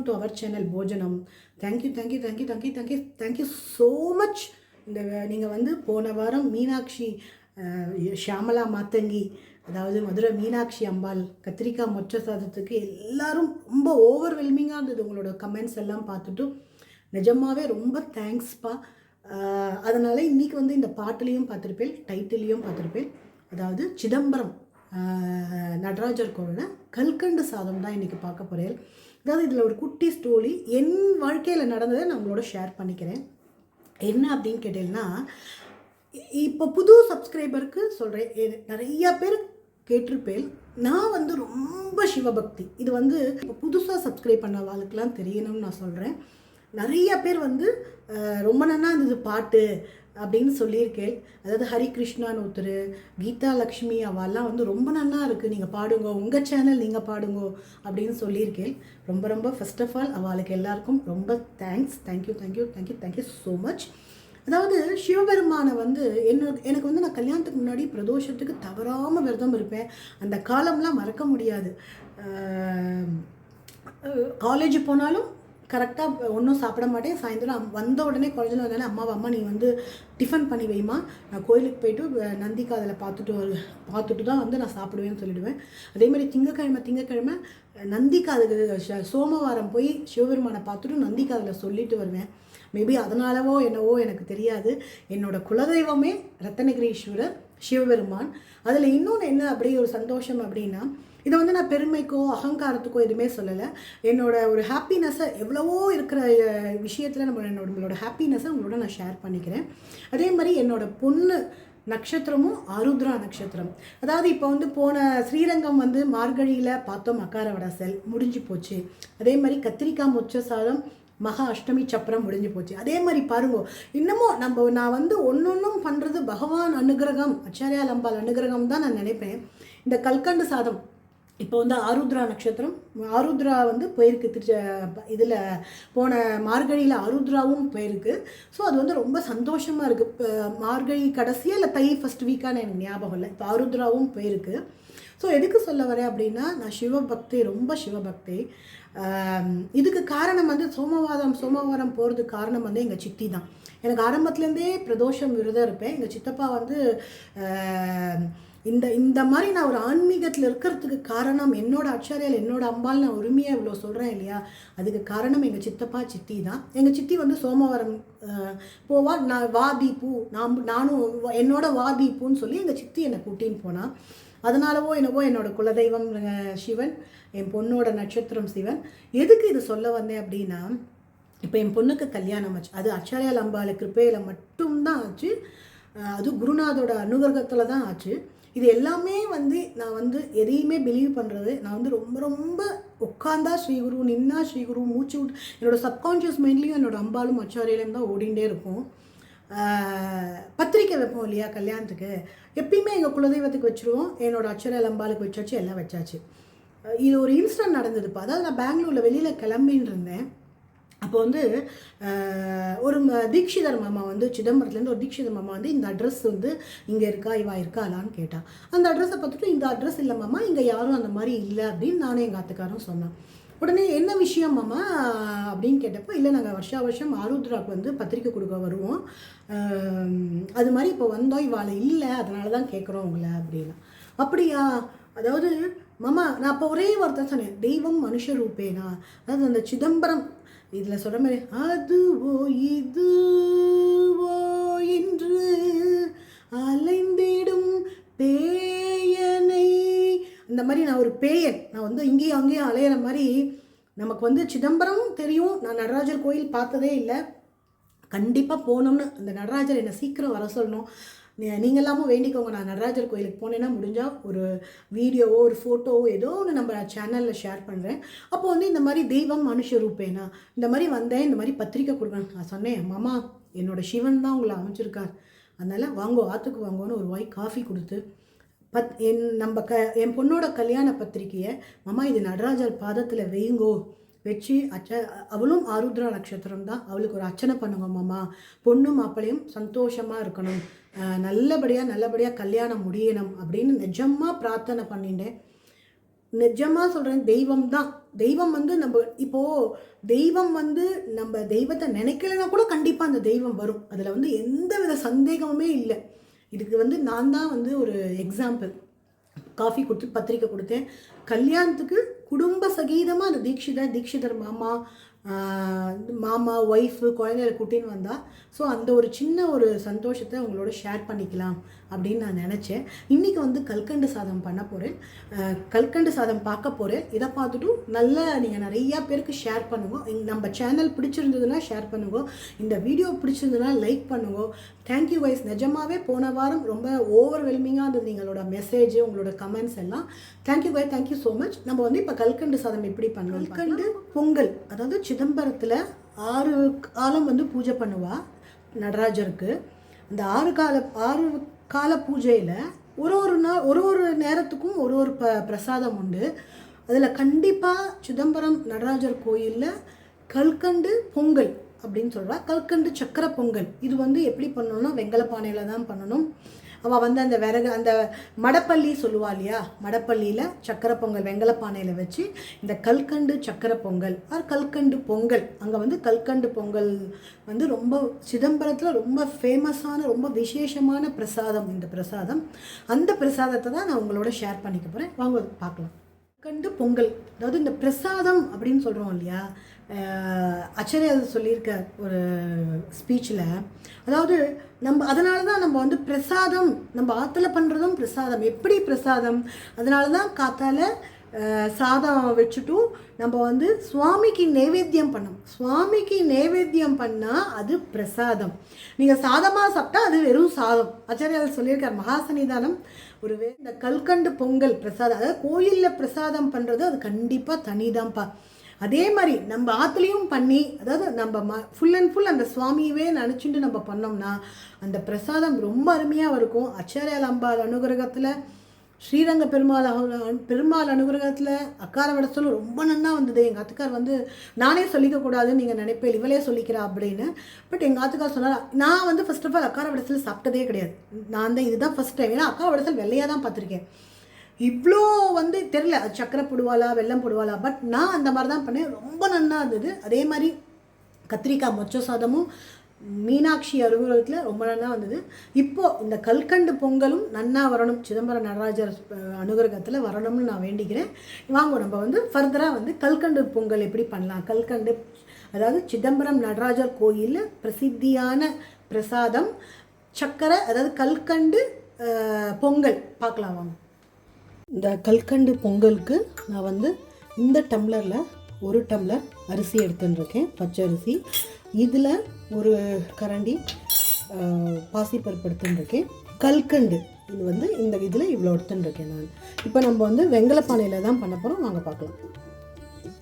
Welcome to our channel Bhojanam thank you thank you thank you thank you thank you thank you so much இந்த நீங்கள் வந்து போன வாரம் மீனாட்சி ஷியாமலா மாத்தங்கி அதாவது மதுரை மீனாட்சி அம்பாள் கத்திரிக்காய் மொச்ச சாதத்துக்கு எல்லாரும் ரொம்ப ஓவர்வெல்மிங்காக இருந்தது உங்களோட கமெண்ட்ஸ் எல்லாம் பார்த்துட்டு. நிஜமாவே ரொம்ப தேங்க்ஸ்ப்பா அதனால் இன்றைக்கி வந்து இந்த பாட்டுலேயும் பார்த்துருப்பேன் டைட்டிலையும் பார்த்துருப்பேன். அதாவது சிதம்பரம் நடராஜர் கோவில கல்கண்டு சாதம் தான் இன்றைக்கி பார்க்க போகிறேன் அதாவது இதில் ஒரு குட்டி ஸ்டோரி என் வாழ்க்கையில் நடந்ததை நான் உங்களோட ஷேர் பண்ணிக்கிறேன். என்ன அப்படின்னு கேட்டீங்கன்னா இப்போ புது சப்ஸ்கிரைபருக்கு சொல்கிறேன் நிறையா பேர் கேட்டிருப்பேன். நான் வந்து ரொம்ப சிவபக்தி. இது வந்து இப்போ புதுசாக சப்ஸ்கிரைப் பண்ண ஆளுக்கெலாம் தெரியணும்னு நான் சொல்கிறேன் நிறைய பேர் வந்து ரொம்ப நன்னா இருந்தது பாட்டு அப்படின்னு சொல்லியிருக்கேன். அதாவது ஹரிகிருஷ்ணான்னு ஒருத்தர் கீதா லக்ஷ்மி அவெல்லாம் வந்து ரொம்ப நல்லா இருக்குது நீங்கள் பாடுங்க உங்கள் சேனல் நீங்கள் பாடுங்க அப்படின்னு சொல்லியிருக்கேன். ரொம்ப ரொம்ப ஃபஸ்ட் ஆஃப் ஆல் அவளுக்கு எல்லாருக்கும் ரொம்ப thanks thank you thank you thank you thank you so much அதாவது சிவபெருமானை வந்து என்ன எனக்கு வந்து நான் கல்யாணத்துக்கு முன்னாடி பிரதோஷத்துக்கு தவறாமல் விரதம் இருப்பேன். அந்த காலம்லாம் மறக்க முடியாது. காலேஜ் போனாலும் கரெக்டாக ஒன்றும் சாப்பிட மாட்டேன். சாயந்தரம் அம்- வந்த உடனே காலேஜில் வந்தாலே அம்மாவை அம்மா நீ வந்து டிஃபன் பண்ணி வைமா நான் கோயிலுக்கு போயிட்டு நந்திக்கு அதில் பார்த்துட்டு வரு- பார்த்துட்டு தான் வந்து நான் சாப்பிடுவேன்னு சொல்லிடுவேன். அதே மாதிரி திங்கக்கிழமை திங்கக்கிழமை நந்திக்கு நந்தி சோமவாரம் போய் சிவபெருமானை பார்த்துட்டு நந்திக்கு அதில் சொல்லிட்டு வருவேன். மேபி அதனாலவோ என்னவோ எனக்கு தெரியாது. என்னோட குலதெய்வமே ரத்தனகிரீஸ்வரர் சிவபெருமான். அதில் இன்னொன்று என்ன அப்படி ஒரு சந்தோஷம் அப்படின்னா இதை வந்து நான் பெருமைக்கோ அகங்காரத்துக்கோ எதுவுமே சொல்லலை. என்னோட ஒரு ஹாப்பினஸ்ஸை எவ்வளவோ இருக்கிற விஷயத்தில் நம்ம என்னோட நம்மளோட ஹாப்பினஸ்ஸை உங்களோட நான் ஷேர் பண்ணிக்கிறேன். அதே மாதிரி என்னோட பொண்ணு நட்சத்திரமும் ஆருத்ரா நட்சத்திரம். அதாவது இப்போ வந்து போன ஸ்ரீரங்கம் வந்து மார்கழியில் பார்த்தோம் மக்கார வடசல் முடிஞ்சு போச்சு. அதே மாதிரி கத்திரிக்காய் மொச்ச சாதம் மகா அஷ்டமி சப்பரம் முடிஞ்சு போச்சு. அதே மாதிரி பாருங்க இன்னமும் நம்ம நான் வந்து ஒன்னொன்றும் பண்ணுறது பகவான் அனுகிரகம் அச்சாரியா லம்பால் அனுகிரகம் தான் நான் நினைப்பேன். இந்த கல்கண்டு சாதம் இப்போ வந்து ஆருத்ரா நட்சத்திரம் ஆருத்ரா வந்து போயிருக்கு. திரு இதில் போன மார்கழியில் ஆருத்ராவும் போயிருக்கு. ஸோ அது வந்து ரொம்ப சந்தோஷமாக இருக்குது இப்போ மார்கழி கடைசியாக இல்லை தை ஃபஸ்ட் வீக்கான எனக்கு ஞாபகம் இல்லை. இப்போ ஆருத்ராவும் போயிருக்கு. ஸோ எதுக்கு சொல்ல வரேன் அப்படின்னா நான் சிவபக்தி ரொம்ப சிவபக்தி. இதுக்கு காரணம் வந்து சோமவாரம் சோமவாரம் போகிறதுக்கு காரணம் வந்து எங்கள் சித்தி தான். எனக்கு ஆரம்பத்துலேருந்தே பிரதோஷம் விரதம் இருப்பேன். எங்கள் சித்தப்பா வந்து இந்த இந்த மாதிரி நான் ஒரு ஆன்மீகத்தில் இருக்கிறதுக்கு காரணம் என்னோட அச்சாரியால் என்னோட அம்பாள் நான் உரிமையாக இவ்வளோ சொல்கிறேன் இல்லையா? அதுக்கு காரணம் எங்கள் சித்தப்பா சித்தி தான். எங்கள் சித்தி வந்து சோமவாரம் போவா. நான் வா தீபு நான் நானும் என்னோட வா தீபுன்னு சொல்லி எங்கள் சித்தி என்னை கூட்டின்னு போனான் அதனாலவோ என்னவோ என்னோட குலதெய்வம் சிவன் என் பொண்ணோட நட்சத்திரம் சிவன். எதுக்கு இது சொல்ல வந்தேன் அப்படின்னா இப்போ என் பொண்ணுக்கு கல்யாணம் ஆச்சு. அது அச்சாரியா அம்பாளுக்கு கிருப்பையில் மட்டும்தான் ஆச்சு. அது குருநாதோட அனுகிரகத்தில் தான் ஆச்சு. இது எல்லாமே வந்து நான் வந்து எதையுமே பிலீவ் பண்ணுறது நான் வந்து ரொம்ப ரொம்ப உட்காந்தா ஸ்ரீகுரு நின்னா ஸ்ரீகுரு மூச்சு விட்டு என்னோட சப்கான்ஷியஸ் மைண்ட்லேயும் என்னோடய அம்பாலும் அச்சாரியிலையும் தான் ஓடிண்டே இருக்கும். பத்திரிக்கை வைப்போம் இல்லையா கல்யாணத்துக்கு. எப்பயுமே எங்கள் குலதெய்வத்துக்கு வச்சுருவோம் என்னோட அச்சரையில் அம்பாளுக்கு வச்சாச்சு எல்லாம் வச்சாச்சு. இது ஒரு இன்சிடென்ட் நடந்ததுப்பா. அதாவது நான் பெங்களூரில் வெளியில் கிளம்பின்னு இருந்தேன். அப்போ வந்து ஒரு ம- தீக்ஷிதர் மாமா வந்து சிதம்பரத்துலேருந்து ஒரு தீக்ஷிதர் மாமா வந்து இந்த அட்ரஸ் வந்து இங்கே இருக்கா இவா இருக்காளான்னு கேட்டா. அந்த அட்ரஸை பார்த்துட்டு இந்த அட்ரஸ் இல்லை மாமா இங்கே யாரும் அந்த மாதிரி இல்லை அப்படின்னு நானும் எங்கள் அத்துக்காரும் சொன்னேன் உடனே என்ன விஷயம் மாமா? அப்படின்னு கேட்டப்போ இல்லை நாங்கள் வருஷா வருஷம் ஆருத்ராக்கு வந்து பத்திரிக்கை கொடுக்க வருவோம். அது மாதிரி இப்போ வந்தோம் இவாளை இல்லை அதனால தான் கேட்குறோம் உங்களை அப்படின்னா. அப்படியா? அதாவது மாமா நான் அப்போ ஒரே வார்த்தை சொன்னேன். தெய்வம் மனுஷ ரூபேனா அதாவது அந்த சிதம்பரம் இதில் சொல்கிற மாதிரி அதுவோ இதுவோ என்று அலைந்திடும் பேயனை. இந்த மாதிரி நான் ஒரு பேயன். நான் வந்து இங்கேயும் அங்கேயும் அலையிற மாதிரி நமக்கு வந்து சிதம்பரம் தெரியும். நான் நடராஜர் கோயில் பார்த்ததே இல்லை. கண்டிப்பாக போகணும்னு அந்த நடராஜர் என்னை சீக்கிரம் வர சொல்லணும். நீங்களாமும் எல்லாமும் வேண்டிக்கோங்க. நான் நடராஜர் கோயிலுக்கு போனேன்னா முடிஞ்சால் ஒரு வீடியோவோ ஒரு ஃபோட்டோவோ ஏதோ ஒன்று நம்ம சேனலில் ஷேர் பண்ணுறேன் அப்போ வந்து இந்த மாதிரி தெய்வம் மனுஷ ரூபேனா இந்த மாதிரி வந்தேன் இந்த மாதிரி பத்திரிக்கை கொடுக்கணும். நான் சொன்னேன் மாமா என்னோட சிவன் தான் உங்களை அமைச்சிருக்கார். அதனால் வாங்கோ ஆற்றுக்கு வாங்கோன்னு ஒரு வாய் காஃபி கொடுத்து பத் என் நம்ம க என் பொண்ணோட கல்யாண பத்திரிக்கையை மாமா இது நடராஜர் பாதத்தில் வைங்கோ. வச்சு அச்ச அவளும் ஆருத்ரா நட்சத்திரம் தான் அவளுக்கு ஒரு அர்ச்சனை பண்ணுங்க மாமா. பொண்ணும் மாப்பிளையும் சந்தோஷமாக இருக்கணும். நல்லபடியாக நல்லபடியாக கல்யாணம் முடியணும் அப்படின்னு நிஜமாக பிரார்த்தனை பண்ணிட்டேன். நிஜமாக சொல்கிறேன் தெய்வம் தான் தெய்வம் வந்து நம்ம இப்போது தெய்வம் வந்து நம்ம தெய்வத்தை நினைக்கலைன்னா கூட கண்டிப்பாக அந்த தெய்வம் வரும். அதில் வந்து எந்த வித சந்தேகமுமே இல்லை. இதுக்கு வந்து நான் தான் வந்து ஒரு எக்ஸாம்பிள் காஃபி கொடுத்து பத்திரிக்கை கொடுத்தேன். கல்யாணத்துக்கு குடும்ப சகீதமாக அந்த தீட்சிதர் தீட்சிதர் மாமா மாமா ஒய்ஃபு குழந்தைகளை கூட்டின்னு வந்தா ஸோ அந்த ஒரு சின்ன ஒரு சந்தோஷத்தை உங்களோட ஷேர் பண்ணிக்கலாம் அப்படின்னு நான் நினச்சேன். இன்றைக்கி வந்து கல்கண்டு சாதம் பண்ண போகிறேன் கல்கண்டு சாதம் பார்க்க போகிறேன் இதை பார்த்துட்டும் நல்லா நீங்கள் நிறையா பேருக்கு ஷேர் பண்ணுங்க. நம்ம சேனல் பிடிச்சிருந்ததுன்னா ஷேர் பண்ணுங்க. இந்த வீடியோ பிடிச்சிருந்ததுன்னா லைக் பண்ணுங்க. தேங்க்யூ வைஸ் நிஜமாவே போன வாரம் ரொம்ப ஓவர்வெல்மிங்காக இருந்தது எங்களோட மெசேஜ் உங்களோட கமெண்ட்ஸ் எல்லாம். Thank you bye thank you so much நம்ம வந்து இப்போ கல்கண்டு சாதம் எப்படி பண்ணுவோம் கல்கண்டு? பொங்கல். அதாவது சிதம்பரத்தில் ஆறு காலம் வந்து பூஜை பண்ணுவா நடராஜருக்கு. அந்த ஆறு கால ஆறு கால பூஜையில் ஒரு ஒரு நாள் ஒரு ஒரு நேரத்துக்கும் ஒரு ஒரு ப பிரசாதம் உண்டு. அதில் கண்டிப்பாக சிதம்பரம் நடராஜர் கோயிலில் கல்கண்டு பொங்கல் அப்படின்னு சொல்கிறா கல்கண்டு சக்கரை பொங்கல். இது வந்து எப்படி பண்ணணும்னா வெங்கல பானையில் தான் பண்ணணும். அவள் வந்து அந்த விறகு அந்த மடப்பள்ளி சொல்லுவா இல்லையா? மடப்பள்ளியில் சக்கரை பொங்கல் வெங்கல பானையில் வச்சு இந்த கல்கண்டு சக்கரை பொங்கல் ஆர் கல்கண்டு பொங்கல். அங்கே வந்து கல்கண்டு பொங்கல் வந்து ரொம்ப சிதம்பரத்தில் ரொம்ப ஃபேமஸான ரொம்ப விசேஷமான பிரசாதம். இந்த பிரசாதம் அந்த பிரசாதத்தை தான் நான் உங்களோட ஷேர் பண்ணிக்க போகிறேன் வாங்க பார்க்கலாம். கண்டு பொங்கல். அதாவது இந்த பிரசாதம் அப்படின்னு சொல்கிறோம் இல்லையா? அஹ் சொல்லியிருக்க ஒரு ஸ்பீச்சில் அதாவது நம்ம அதனால தான் நம்ம வந்து பிரசாதம் நம்ம ஆற்றுல பண்ணுறதும் பிரசாதம். எப்படி பிரசாதம்? அதனால தான் காத்தால் சாதம் வச்சுட்டும் நம்ம வந்து சுவாமிக்கு நைவேத்தியம் பண்ணோம் சுவாமிக்கு நைவேத்தியம் பண்ணால் அது பிரசாதம். நீங்கள் சாதமாக சாப்பிட்டா அது வெறும் சாதம். ஆச்சாரியார் சொல்லியிருக்கார். மகாசன்னிதானம் ஒரு வே இந்த கல்கண்டு பொங்கல் பிரசாதம் அதாவது கோயிலில் பிரசாதம் பண்ணுறது அது கண்டிப்பாக தனிதான்ப்பா அதே மாதிரி நம்ம ஆற்றுலையும் பண்ணி அதாவது நம்ம ம ஃபுல் அண்ட் ஃபுல் அந்த சுவாமியவே நினச்சிட்டு நம்ம பண்ணோம்னா அந்த பிரசாதம் ரொம்ப அருமையாக இருக்கும். அச்சாரியால் அம்பாள் அனுகிரகத்தில் ஸ்ரீரங்க பெருமாள் பெருமாள் அனுகிரகத்தில் அக்கார வடசலும் ரொம்ப நன்னா வந்தது. எங்கள் ஆத்துக்கார் வந்து நானே சொல்லிக்க கூடாதுன்னு நீங்கள் நினைப்பேன் இவளே சொல்லிக்கிறா அப்படின்னு. பட் எங்கள் ஆத்துக்கார் சொன்னார் நான் வந்து ஃபஸ்ட் ஆஃப் ஆல் அக்கார வடசல் சாப்பிட்டதே கிடையாது. நான் தான் இதுதான் ஃபஸ்ட் டைம் ஏன்னா அக்கார வடசல் வெள்ளையாக தான் பார்த்துருக்கேன். இவ்வளோ வந்து தெரில அது சக்கரை போடுவாளா வெல்லம் போடுவாளா பட் நான் அந்த மாதிரி தான் பண்ணேன். ரொம்ப நன்னா இருந்தது. அதே மாதிரி கத்திரிக்காய் மொச்ச சாதமும் மீனாட்சி அலுவலகத்தில் ரொம்ப நல்லா வந்தது. இப்போது இந்த கல்கண்டு பொங்கலும் நன்னா வரணும் சிதம்பரம் நடராஜர் அனுகிரகத்தில் வரணும்னு நான் வேண்டிக்கிறேன். வாங்க நம்ம வந்து ஃபர்தராக வந்து கல்கண்டு பொங்கல் எப்படி பண்ணலாம்? கல்கண்டு அதாவது சிதம்பரம் நடராஜர் கோயிலில் பிரசித்தியான பிரசாதம் சக்கரை அதாவது கல்கண்டு பொங்கல். பார்க்கலாம் வாங்க. இந்த கல்கண்டு பொங்கலுக்கு நான் வந்து இந்த டம்ளரில் ஒரு டம்ளர் அரிசி எடுத்துன்னு பச்சை அரிசி. இதில் ஒரு கரண்டி பாசிப்பருப்பு எடுத்துன்னு இருக்கேன் கல்கண்டு இது வந்து இந்த இதில் இவ்வளோ எடுத்துன்னு இருக்கேன் நான். இப்போ நம்ம வந்து வெங்கல பானையில் தான் பண்ண போகிறோம் வாங்க பார்க்கலாம்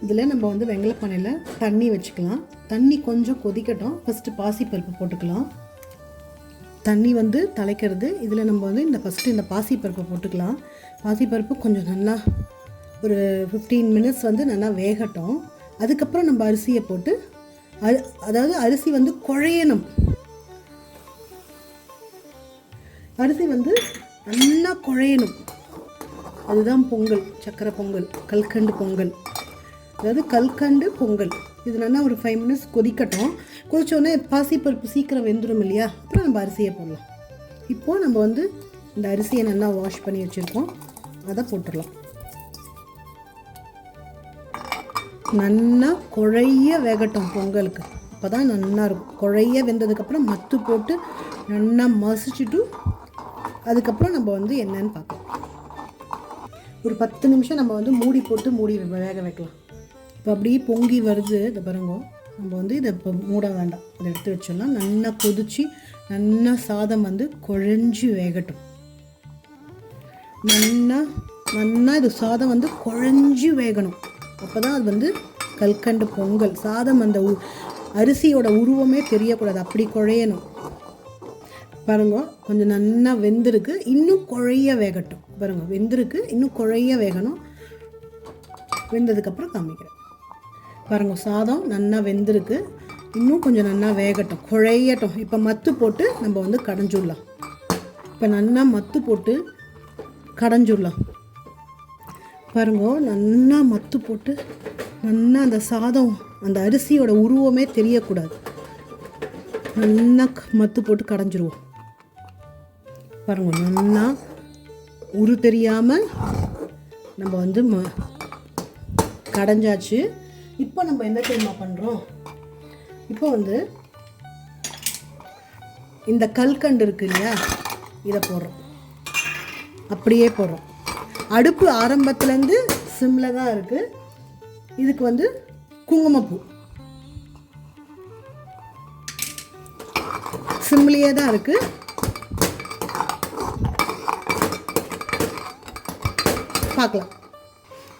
இதில் நம்ம வந்து வெங்கல பானையில் தண்ணி வச்சுக்கலாம். தண்ணி கொஞ்சம் கொதிக்கட்டும். ஃபஸ்ட்டு பாசிப்பருப்பு போட்டுக்கலாம். தண்ணி வந்து தலைக்கிறது. இதில் நம்ம வந்து இந்த ஃபஸ்ட்டு இந்த பாசிப்பருப்பை போட்டுக்கலாம். பாசிப்பருப்பு கொஞ்சம் நல்லா ஒரு ஃபிஃப்டீன் மினிட்ஸ் வந்து நல்லா வேகட்டும். அதுக்கப்புறம் நம்ம அரிசியை போட்டு அது அதாவது அரிசி வந்து குழையணும். அரிசி வந்து நல்லா குழையணும். அதுதான் பொங்கல் சக்கரை பொங்கல் கல்கண்டு பொங்கல். அதாவது கல்கண்டு பொங்கல். இது நல்லா ஒரு ஃபைவ் மினிட்ஸ் கொதிக்கட்டும். கொதிச்சோடனே பாசிப்பருப்பு சீக்கிரம் வெந்துடும் இல்லையா? அப்புறம் நம்ம அரிசியை போடலாம். இப்போது நம்ம வந்து இந்த அரிசியை நல்லா வாஷ் பண்ணி வச்சுருக்கோம். அதை போட்டுடலாம். நல்லா குழைய வேகட்டும் பொங்கலுக்கு. அப்போ தான் நல்லா இருக்கும். குழைய வெந்ததுக்கப்புறம் மத்து போட்டு நல்லா மசிச்சுட்டு அதுக்கப்புறம் நம்ம வந்து என்னன்னு பார்க்கலாம். ஒரு பத்து நிமிஷம் நம்ம வந்து மூடி போட்டு மூடி வேக வைக்கலாம். இப்போ அப்படியே பொங்கி வருது இதை பாருங்க. நம்ம வந்து இதை இப்போ மூட வேண்டாம். இதை எடுத்து வச்சிடலாம் நல்லா கொதிச்சு நல்லா சாதம் வந்து குழஞ்சி வேகட்டும். நல்லா நல்லா இது சாதம் வந்து குழஞ்சி வேகணும். அப்போ தான் அது வந்து கல்கண்டு பொங்கல். சாதம் அந்த உ- அரிசியோட உருவமே தெரியக்கூடாது. அப்படி குழையணும். பாருங்க கொஞ்சம் நல்லா வெந்திருக்கு இன்னும் குழைய வேகட்டும். பாருங்க வெந்திருக்கு இன்னும் குழைய வேகணும். வெந்ததுக்கப்புறம் காமிக்கிறேன். பாருங்க சாதம் நல்லா வெந்திருக்கு. இன்னும் கொஞ்சம் நல்லா வேகட்டும். குழையட்டும். இப்போ மத்து போட்டு நம்ம வந்து கடைஞ்சுடலாம். இப்போ நல்லா மத்து போட்டு கடைஞ்சுடலாம். பாருங்க நல்லா மத்து போட்டு நல்லா அந்த சாதம் அந்த அரிசியோட உருவமே தெரியக்கூடாது. நல்லா மத்து போட்டு கடைஞ்சிருவோம். பாருங்க நல்லா உரு தெரியாமல் நம்ம வந்து ம கடைஞ்சாச்சு. இப்போ நம்ம என்ன தெரியுமா பண்ணுறோம் இப்போ வந்து இந்த கல்கண்டு இருக்கு இல்லையா? இதை போடுறோம். அப்படியே போடுறோம். அடுப்பு ஆரம்பத்துலேருந்து சிம்மில் தான் இருக்குது இதுக்கு வந்து குங்குமப்பூ. சிம்லேயே தான் இருக்குது பார்க்கலாம்.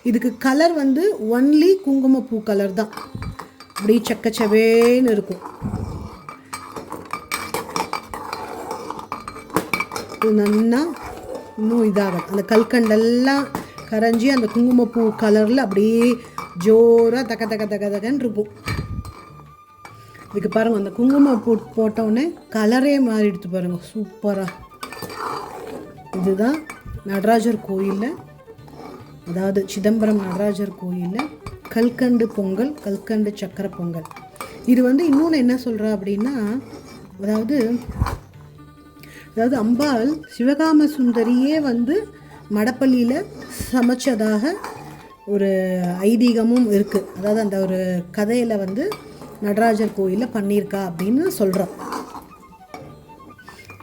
இதுக்கு கலர் வந்து ஒன்லி குங்குமப்பூ கலர் தான். அப்படியே சக்கச்சவேன்னு இருக்கும். இது நல்லா இன்னும் இதாகும் அந்த கல்கண்டெல்லாம் கரைஞ்சி அந்த குங்குமப்பூ கலரில் அப்படியே ஜோராக தக்க தக்க தக்க தக்கன்னு இருக்கும். இதுக்கு பாருங்கள் அந்த குங்குமப்பூ போட்டோடனே கலரே மாறிடுத்து பாருங்கள் சூப்பராக இதுதான் நடராஜர் கோயிலில் அதாவது சிதம்பரம் நடராஜர் கோயிலில் கல்கண்டு பொங்கல் கல்கண்டு சக்கரை பொங்கல். இது வந்து இன்னொன்று என்ன சொல்கிறா அப்படின்னா அதாவது அதாவது அம்பாள் சிவகாம சுந்தரியே வந்து மடப்பள்ளியில் சமைச்சதாக ஒரு ஐதீகமும் இருக்குது அதாவது அந்த ஒரு கதையில் வந்து நடராஜர் கோயிலில் பண்ணியிருக்கா அப்படின்னு சொல்கிறோம்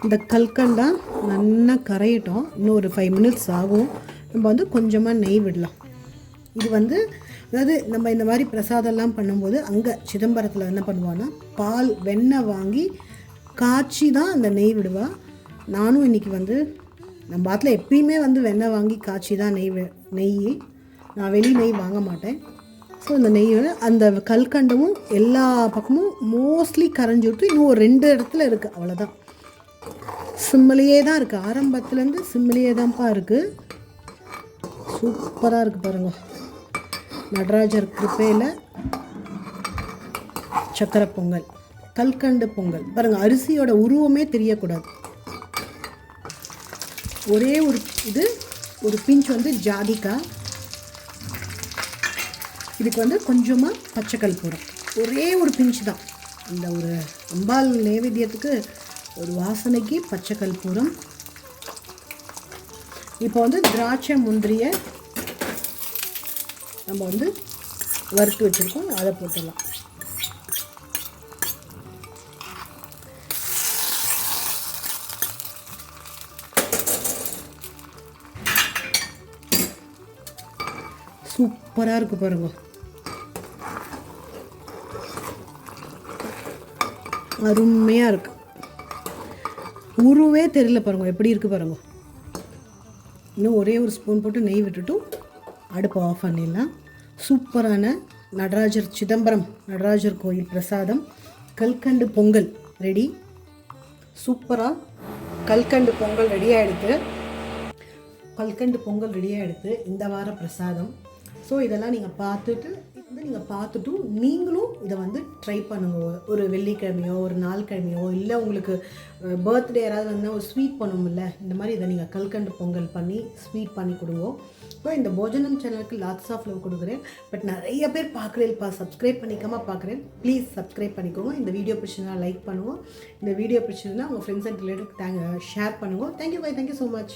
இந்த கல்கண்டா நல்லா கரையிட்டோம். இன்னும் ஒரு ஃபைவ் மினிட்ஸ் ஆகும். நம்ம வந்து கொஞ்சமாக நெய் விடலாம். இது வந்து அதாவது நம்ம இந்த மாதிரி பிரசாதம்லாம் பண்ணும்போது அங்கே சிதம்பரத்தில் என்ன பண்ணுவான்னா பால் வெண்ணெய் வாங்கி காய்ச்சி தான் அந்த நெய் விடுவா. நானும் இன்றைக்கி வந்து நம்ம பாத்தில் எப்பயுமே வந்து வெண்ணெய் வாங்கி காய்ச்சி தான் நெய் நெய் நான் வெளி நெய் வாங்க மாட்டேன். ஸோ அந்த நெய் அந்த கல்கண்டமும் எல்லா பக்கமும் மோஸ்ட்லி கரைஞ்சி விட்டு இன்னும் ஒரு ரெண்டு இடத்துல இருக்குது அவ்வளோதான் சிம்மிலேயே தான் இருக்குது ஆரம்பத்துலேருந்து சிம்மிலேயே தான்ப்பா இருக்குது சூப்பராக இருக்குது பாருங்க. நடராஜர் கிருப்பையில் சக்கரை பொங்கல் கல்கண்டு பொங்கல். பாருங்கள் அரிசியோட உருவமே தெரியக்கூடாது. ஒரே ஒரு இது ஒரு பிஞ்ச் வந்து ஜாதிக்காய் இதுக்கு வந்து கொஞ்சமாக பச்சைக்கல் போடும். ஒரே ஒரு பிஞ்ச் தான். இந்த ஒரு அம்பாள் நைவேத்தியத்துக்கு ஒரு வாசனைக்கு பச்சைக்கல் பூரம் இப்போ வந்து திராட்சை முந்திரியை நம்ம வந்து வறுத்து வச்சுருக்கோம். அதை போட்டுடலாம். சூப்பராக இருக்குது பாருங்க. அருமையாக இருக்கு. உருவே தெரியல பாருங்க எப்படி இருக்குது பாருங்க. இன்னும் ஒரே ஒரு ஸ்பூன் போட்டு நெய் விட்டுட்டும் அடுப்பை ஆஃப் பண்ணிடலாம். சூப்பரான நடராஜர் சிதம்பரம் நடராஜர் கோயில் பிரசாதம் கல்கண்டு பொங்கல் ரெடி சூப்பராக கல்கண்டு பொங்கல் ரெடியாக எடுத்து கல்கண்டு பொங்கல் ரெடியாக எடுத்து இந்த வார பிரசாதம். ஸோ இதெல்லாம் நீங்கள் பார்த்துட்டு வந்து நீங்கள் பார்த்துட்டும் நீங்களும் இதை வந்து ட்ரை பண்ணுங்க. ஒரு வெள்ளிக்கிழமையோ ஒரு நாள் கிழமையோ இல்லை உங்களுக்கு பர்த்டே யாராவது வந்து ஒரு ஸ்வீட் பண்ணுமில்ல இந்த மாதிரி இதை நீங்கள் கல்கண்டு பொங்கல் பண்ணி ஸ்வீட் பண்ணி கொடுங்க. ஸோ இந்த போஜனம் சேனலுக்கு லாட்ஸ் ஆஃப் லவ் கொடுக்குறேன். பட் நிறைய பேர் பார்க்குறேன்ப்பா சப்ஸ்கிரைப் பண்ணிக்காமல் பார்க்குறேன். ப்ளீஸ் சப்ஸ்கிரைப் பண்ணிக்கோங்க. இந்த வீடியோ பிடிச்சிருந்தா லைக் பண்ணுவோம் இந்த வீடியோ பிடிச்சிருந்தா உங்கள் friends and relative thank share பண்ணுவோம் thank you bye thank you so much